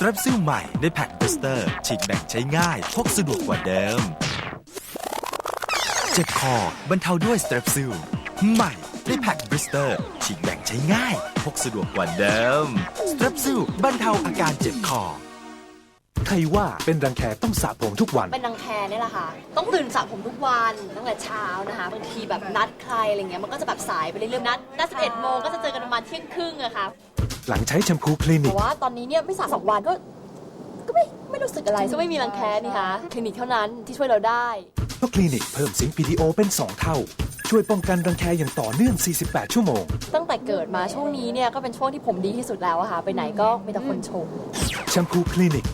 ตร a ซิลใหม่ในแพ็คบูสเตอร์ฉีกแบ่งใช้ง่ายพกสะดวกกว่าเดิม เจ็บคอบรรเทาด้วยสเตร p ซิลใหม่ในแพ็คบริสเตอร์ฉีกแบ่งใช้ง่ายพกสะดวกกว่าเดิมสเตร p ซิลบรรเทาอาการเจ็บคอใครว่าเป็นรังแคต้องสระผมทุกวัน เป็นรังแคเนี่ยแหละค่ะ ต้องตื่นสระผมทุกวันตั้งแต่เช้านะคะบางทีแบบนัดใครอะไรเงี้ยมันก็จะแบบสายไปเรื่อยๆนัดนัด11โมงก็จะเจอกันประมาณเที่ยงครึ่งอะค่ะ หลังใช้แชมพูคลินิแต่ก ว่าตอนนี้เนี่ยไม่สระสองวันก็ ก็ไม่ไม่รู้สึกอะไรซึ่งไม่มีรังแคนี่คะคลินิกเท่านั้นที่ช่วยเราได้ เพราะคลินิกเพิ่มซิงค์ PDO เป็น 2 เท่า ช่วยป้องกันรังแคอย่างต่อเนื่อง 48 ชั่วโมง ตั้งแต่เกิดมาช่วงนี้เนี่ยก็เป็นช่วงที่ผมดีที่สุดแล้วอะค่ะ ไปไหนก็มีแต่คนชม แชมพูคลินิก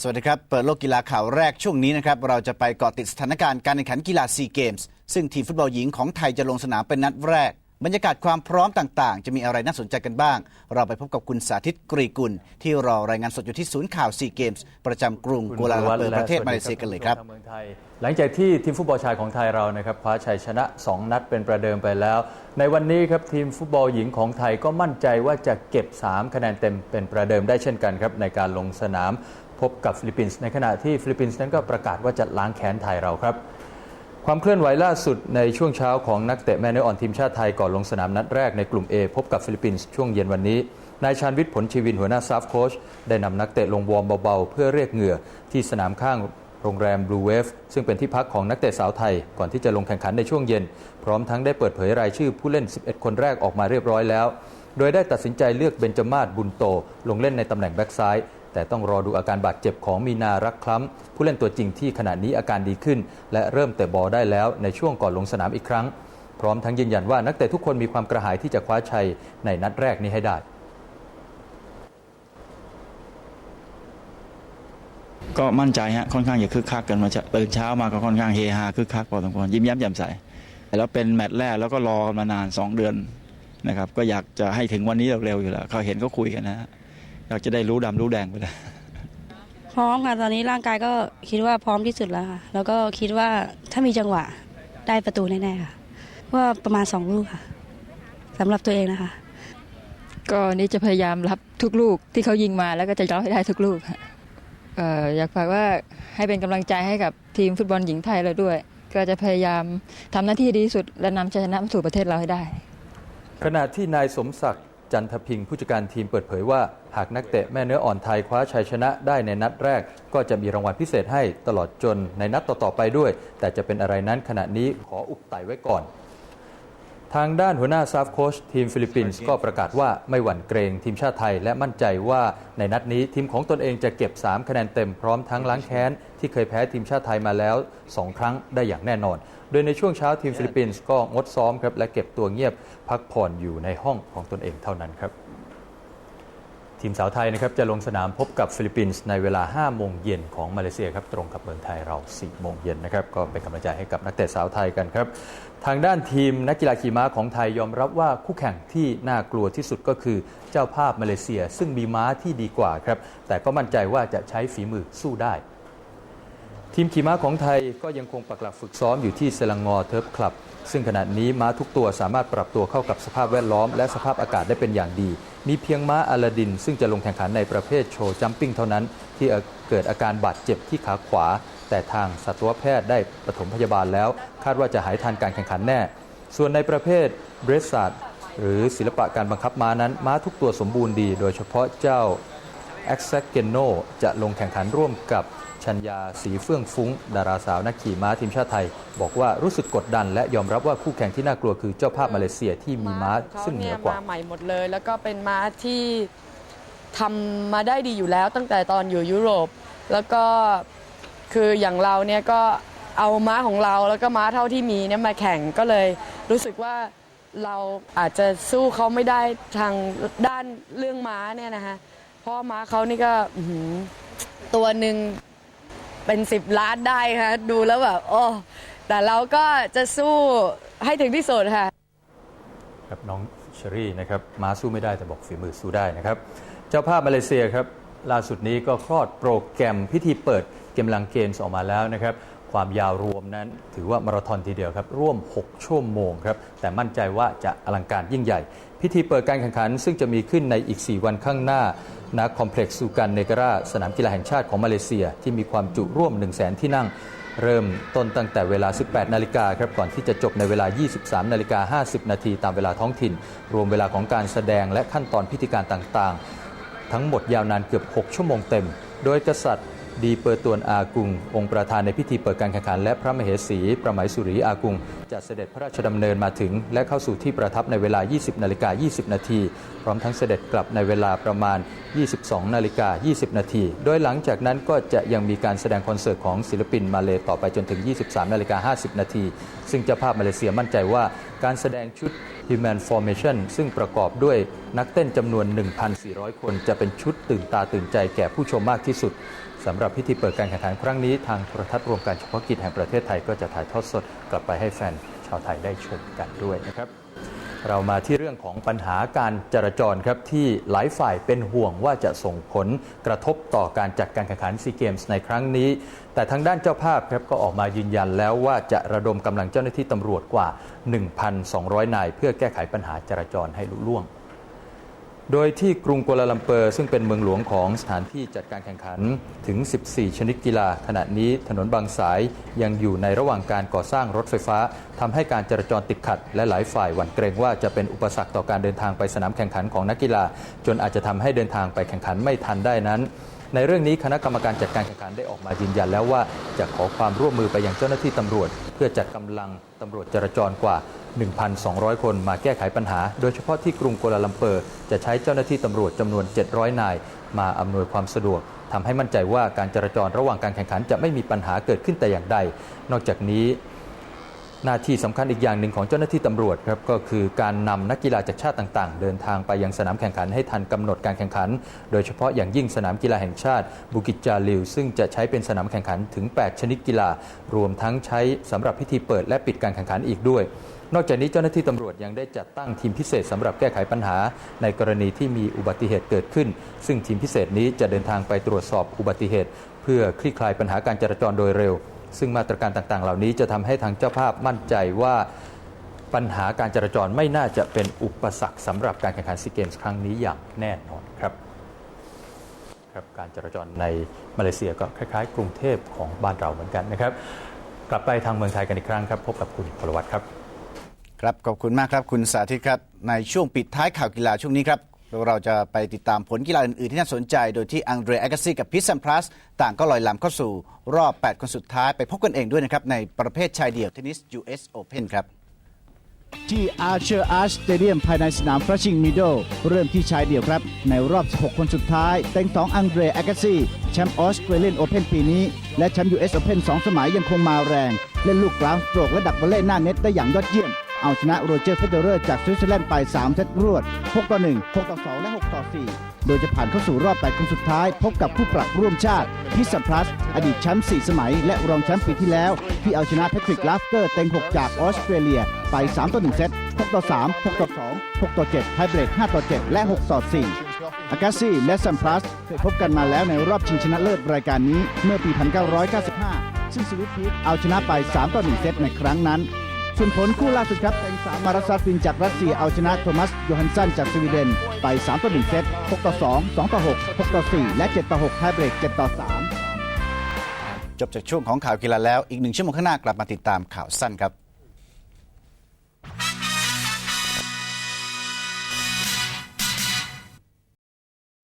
สวัสดีครับ เปิดโลกกีฬาข่าวแรกช่วงนี้นะครับ เราจะไปเกาะติดสถานการณ์การแข่งขันกีฬาซีเกมส์ซึ่งทีมฟุตบอลหญิงของไทยจะลงสนามเป็นนัดแรก บรรยากาศความพร้อมต่างๆ จะมีอะไรน่าสนใจกันบ้าง เราไปพบกับคุณสาธิตกรีกุล ที่รอรายงานสดอยู่ที่ศูนย์ข่าวซีเกมส์ประจำกรุงกัวลาลัมเปอร์และประเทศมาเลเซียกันเลยครับหลังจากที่ทีมฟุตบอลชายของไทยเรานะครับคว้าชัยชนะ 2 นัดเป็นประเดิมไปแล้ว ในวันนี้ครับทีมฟุตบอลหญิงของไทยก็มั่นใจว่าจะเก็บ 3 คะแนนเต็มเป็นประเดิมได้เช่นกันครับในการลงสนามพบกับฟิลิปปินส์ในขณะที่ฟิลิปปินส์นั้นก็ประกาศว่าจะล้างแค้นไทยเราครับ ความเคลื่อนไหวล่าสุดในช่วงเช้าของนักเตะแม่เนออ่อนทีมชาติไทยก่อนลงสนามนัดแรกในกลุ่ม A พบกับฟิลิปปินส์ช่วงเย็นวันนี้ นายชาญวิทย์ผลชีวินหัวหน้าซัฟโค้ชได้นำนักเตะลงวอร์มเบาๆ เพื่อเรียกเหงื่อที่สนามข้างโรงแรม Blue Wave ซึ่งเป็นที่พักของนักเตะสาวไทย ก่อนที่จะลงแข่งขันในช่วงเย็น พร้อมทั้งได้เปิดเผยรายชื่อผู้เล่น 11 คนแรกออกมาเรียบร้อยแล้ว โดยได้ตัดสินใจเลือกเบนจมาศบุญโต ลงเล่นในตำแหน่งแบ็กซ้าย แต่ต้องรอดูอาการบาดเจ็บของมีนารักคล้ำ ผู้เล่นตัวจริงที่ขณะนี้อาการดีขึ้น และเริ่มเตะบอลได้แล้วในช่วงก่อนลงสนามอีกครั้ง พร้อมทั้งยืนยันว่านักเตะทุกคนมีความกระหายที่จะคว้าชัยในนัดแรกนี้ให้ได้ ก็มั่นใจฮะค่อนข้างจะคึกคักกันมาจะตื่นเช้ามาก็ค่อนข้างเฮฮาคึกคักพอสมควรยิ้มแย้มแจ่มใสแล้วเป็นแมตช์แรกแล้วก็รอกันมานาน 2 เดือนนะครับก็อยากจะให้ถึงวันนี้เร็วๆอยู่แล้วเขาเห็นก็คุยกันนะ ฮะอยากจะได้รู้ดำรู้แดงไปเลยพร้อมค่ะตอนนี้ร่างกายก็คิดว่าพร้อมที่สุดแล้วค่ะ แล้วก็คิดว่าถ้ามีจังหวะได้ประตูแน่ๆค่ะ ว่าประมาณสองลูกค่ะสำหรับตัวเองนะคะ ก็นี่จะพยายามรับทุกลูกที่เขายิงมาแล้วก็จะรับให้ได้ทุกลูกค่ะเอ่ออยากฝากว่าให้เป็นกำลังใจให้กับทีมฟุตบอลหญิงไทยเราด้วย ก็จะพยายามทำหน้าที่ดีที่สุดและนำชัยชนะมาสู่ประเทศเราให้ได้ ขณะที่นายสมศักดิ์ จันทพิงค์ผู้จัดการทีมเปิดเผยว่า หากนักเตะแม่เนื้ออ่อนไทยคว้าชัยชนะได้ในนัดแรก ก็จะมีรางวัลพิเศษให้ตลอดจนในนัดต่อๆไปด้วย แต่จะเป็นอะไรนั้นขณะนี้ขออุบไตไว้ก่อน ทางด้านหัวหน้าซาฟโค้ชทีมฟิลิปปินส์ก็ประกาศว่าไม่หวั่นเกรงทีมชาติไทย และมั่นใจว่าในนัดนี้ทีมของตนเองจะเก็บ 3 คะแนนเต็มพร้อมทั้งล้างแค้น ที่เคยแพ้ทีมชาติไทยมาแล้ว 2 ครั้งได้อย่างแน่นอน โดยในช่วงเช้าทีมฟิลิปปินส์ก็งดซ้อมครับและเก็บตัวเงียบพักผ่อนอยู่ในห้องของตนเองเท่านั้นครับ ทีมสาวไทยนะครับจะลงสนามพบกับฟิลิปปินส์ในเวลา 5 โมงเย็นของมาเลเซียครับตรงกับเมืองไทยเรา 4 โมงเย็นนะครับก็เป็นกำลังใจให้กับนักเตะสาวไทยกันครับ ทางด้านทีมนักกีฬาขี่ม้าของไทยยอมรับว่าคู่แข่งที่น่ากลัวที่สุดก็คือเจ้าภาพมาเลเซีย ซึ่งมีม้าที่ดีกว่าครับแต่ก็มั่นใจว่าจะใช้ฝีมือสู้ได้ ทีมขี่ม้าของไทยก็ยังคงปักหลักฝึกซ้อมอยู่ที่เซลังงอเทิร์ฟคลับ ซึ่งขณะนี้ม้าทุกตัวสามารถปรับตัวเข้ากับสภาพแวดล้อม และสภาพอากาศได้เป็นอย่างดี มีเพียงม้าอลาดิน ซึ่งจะลงแข่งขันในประเภทโชว์จัมปิ้งเท่านั้น ที่เกิดอาการบาดเจ็บที่ขาขวา แต่ทางสัตวแพทย์ได้ปฐมพยาบาลแล้ว คาดว่าจะหายทันการแข่งขันแน่ ส่วนในประเภทเบรสซาดหรือศิลปะการบังคับม้านั้นม้าทุกตัวสมบูรณ์ดี โดยเฉพาะเจ้าแอ็กซเกโนจะลงแข่งขันร่วมกับ ชัญญาสีเฟื่องฟุ้ง ดาราสาวนักขี่ม้าทีมชาติไทย บอกว่ารู้สึกกดดัน และยอมรับว่าคู่แข่งที่น่ากลัวคือเจ้าภาพมาเลเซียที่มีม้าซึ่งเหนือกว่ามาใหม่หมดเลย แล้วก็เป็นม้าที่ทำมาได้ดีอยู่แล้ว ตั้งแต่ตอนอยู่ยุโรป แล้วก็คืออย่างเราเนี่ยก็เอาม้าของเราแล้วก็ม้าเท่าที่มีเนี่ยมาแข่งก็เลยรู้สึกว่าเราอาจจะสู้เขาไม่ได้ทางด้านเรื่องม้าเนี่ยนะคะเพราะม้าเขานี่ก็ตัวหนึ่ง เป็นสิบล้านได้ค่ะดูแล้วแบบโอ้แต่เราก็จะสู้ให้ถึงที่สุดค่ะครับน้องเชอรี่นะครับม้าสู้ไม่ได้แต่บอกฝีมือสู้ได้นะครับ เจ้าภาพมาเลเซียครับล่าสุดนี้ก็คลอดโปรแกรมพิธีเปิดเกมลังเกมส์ออกมาแล้วนะครับ ความยาวรวมนั้น ถือว่ามาราธอนทีเดียวครับ ร่วม 6 ชั่วโมงครับ แต่มั่นใจว่าจะอลังการยิ่งใหญ่ พิธีเปิดการแข่งขัน ซึ่งจะมีขึ้นในอีก 4 วันข้างหน้าณคอมเพล็กซ์ซูกันเนการาสนามกีฬาแห่งชาติของมาเลเซีย ที่มีความจุร่วม 1 0 0 0 0แที่นั่ง เริ่มต้นตั้งแต่เวลา 18 นาฬิกาครับ ก่อนที่จะจบในเวลา 23 นาฬิกา 50 นาทีตามเวลาท้องถิ่น รวมเวลาของการแสดงและขั้นตอนพิธีการต่างๆ ทั้งหมดยาวนานเกือบ 6 ชั่วโมงเต็ม โดยกษัตริย์ ดีเปอร์ตวนอากุง องค์ประธานในพิธีเปิดการแข่งขัน และพระมเหสีประไหมสุรีอากุงจะเสด็จพระราชดำเนินมาถึง และเข้าสู่ที่ประทับในเวลา 20 นาฬิกา 20 นาที พร้อมทั้งเสด็จกลับในเวลาประมาณ 22 นาฬิกา 20 นาที โดยหลังจากนั้นก็จะยังมีการแสดงคอนเสิร์ตของศิลปินมาเลต่อไปจนถึง 23 นาฬิกา 50 นาที ซึ่งเจ้าภาพมาเลเซียมั่นใจว่าการแสดงชุด Human Formation ซึ่งประกอบด้วยนักเต้นจำนวน 1,400 คน จะเป็นชุดตื่นตาตื่นใจแก่ผู้ชมมากที่สุด สำหรับพิธีเปิดการแข่งขันครั้งนี้ทางโทรทัศน์รวมการเฉพาะกิจแห่งประเทศไทยก็จะถ่ายทอดสดกลับไปให้แฟนชาวไทยได้ชมกันด้วยนะครับ เรามาที่เรื่องของปัญหาการจราจรครับที่หลายฝ่ายเป็นห่วงว่าจะส่งผลกระทบต่อการจัดการแข่งขันซีเกมส์ในครั้งนี้ แต่ทางด้านเจ้าภาพครับก็ออกมายืนยันแล้วว่าจะระดมกำลังเจ้าหน้าที่ตำรวจกว่า 1,200 นาย เพื่อแก้ไขปัญหาจราจรให้ลุล่วง โดยที่กรุงกัวลาลัมเปอร์ ซึ่งเป็นเมืองหลวงของสถานที่จัดการแข่งขันถึง 14 ชนิดกีฬา ขณะนี้ถนนบางสายยังอยู่ในระหว่างการก่อสร้างรถไฟฟ้าทำให้การจราจรติดขัด และหลายฝ่ายหวั่นเกรงว่าจะเป็นอุปสรรคต่อการเดินทางไปสนามแข่งขันของนักกีฬา จนอาจจะทำให้เดินทางไปแข่งขันไม่ทันได้นั้น ในเรื่องนี้คณะกรรมการจัดการแข่งขันได้ออกมายืนยันแล้วว่าจะขอความร่วมมือไปยังเจ้าหน้าที่ตำรวจ เพื่อจัดกำลังตำรวจจราจรกว่า 1,200 คนมาแก้ไขปัญหา โดยเฉพาะที่กรุงกัวลาลัมเปอร์ จะใช้เจ้าหน้าที่ตำรวจจำนวน 700 นาย มาอำนวยความสะดวกทำให้มั่นใจว่าการจราจรระหว่างการแข่งขันจะไม่มีปัญหาเกิดขึ้นแต่อย่างใด นอกจากนี้ หน้าที่สำคัญอีกอย่างหนึ่งของเจ้าหน้าที่ตำรวจครับก็คือการนำนักกีฬาจากชาติต่างๆ เดินทางไปยังสนามแข่งขันให้ทันกำหนดการแข่งขัน โดยเฉพาะอย่างยิ่งสนามกีฬาแห่งชาติบุกิจจาลิว ซึ่งจะใช้เป็นสนามแข่งขันถึง 8 ชนิดกีฬา รวมทั้งใช้สำหรับพิธีเปิดและปิดการแข่งขันอีกด้วยนอกจากนี้เจ้าหน้าที่ตำรวจยังได้จัดตั้งทีมพิเศษสำหรับแก้ไขปัญหา ในกรณีที่มีอุบัติเหตุเกิดขึ้น ซึ่งทีมพิเศษนี้จะเดินทางไปตรวจสอบอุบัติเหตุ เพื่อคลี่คลายปัญหาการจราจรโดยเร็ว ซึ่งมาตรการต่างๆ เหล่านี้จะทำให้ทางเจ้าภาพมั่นใจว่าปัญหาการจราจรไม่น่าจะเป็นอุปสรรคสำหรับการแข่งขันซีเกมส์ครั้งนี้อย่างแน่นอนครับครับการจราจรในมาเลเซียก็คล้ายๆ กรุงเทพของบ้านเราเหมือนกันนะครับ กลับไปทางเมืองไทยกันอีกครั้งครับ พบกับคุณพลวัตครับ ครับขอบคุณมากครับคุณสาธิตครับ ในช่วงปิดท้ายข่าวกีฬาช่วงนี้ครับ เราจะไปติดตามผลกีฬาอื่น ๆ ที่น่าสนใจ โดยที่อังเดรอ a กาซีกับพิซซัมพลัสต่างก็ลอยลำเข้าสู่รอบ 8 คนสุดท้ายไปพบกันเองด้วยนะครับ ในประเภทชายเดี่ยวเทนนิส US Open ครับ ที่อาร์เชอร์อาร์สเตเดียมภายในสนามฟรัชชิงมิดเริ่มที่ชายเดี่ยวครับ ในรอบ 16 คนสุดท้าย เต็งสองอังเดรอ a กาซีแชมป์ออสเตรเลียนโอเพนปีนี้ และแชมป์ US Open 2 สมัยยังคงมาแรง เล่นลูกกลางสโตรกและดักบอลเล่หน้าเน็ตได้อย่างยอดเยี่ยม เอาชนะโรเจอร์เฟเดอร์จากสวิตเซอร์แลนด์ไป 3 เซตรวด 6 ต่อ 1 6 ต่อ 2 และ 6 ต่อ 4 โดยจะผ่านเข้าสู่รอบ8คนสุดท้าย พบกับผู้ปรับร่วมชาติพิสซัมพลัส อดีตแชมป์4สมัย และรองแชมป์ปีที่แล้ว ที่เอาชนะแพทริกลาฟเตอร์เต็ง 6 จากออสเตรเลียไป 3 ต่อ 1 เซต 6 ต่อ 3 6 ต่อ 2 6 ต่อ 7 ไทเบรก 5 ต่อ 7 และ 6 ต่อ 4อากาซีและซัมพลัสเคยพบกันมาแล้วในรอบชิงชนะเลิศรายการนี้เมื่อปี 1995 ซึ่งสวิตพีทเอาชนะไป 3 ต่อ 1 เซตในครั้งนั้น ส่วนผลคู่ล่าสุดครับแตงสามมาราซาฟินจากรัสเซียเอาชนะโทมัสโยฮันสันจากสวีเดนไป3ต่อ1เซต6ต่อ2 2ต่อ6 6ต่อ4และ7ต่อ6ไทเบรก7ต่อ3จบจากช่วงของข่าวกีฬาแล้วอีกหนึ่งชั่วโมงข้างหน้ากลับมาติดตามข่าวสั้นครับ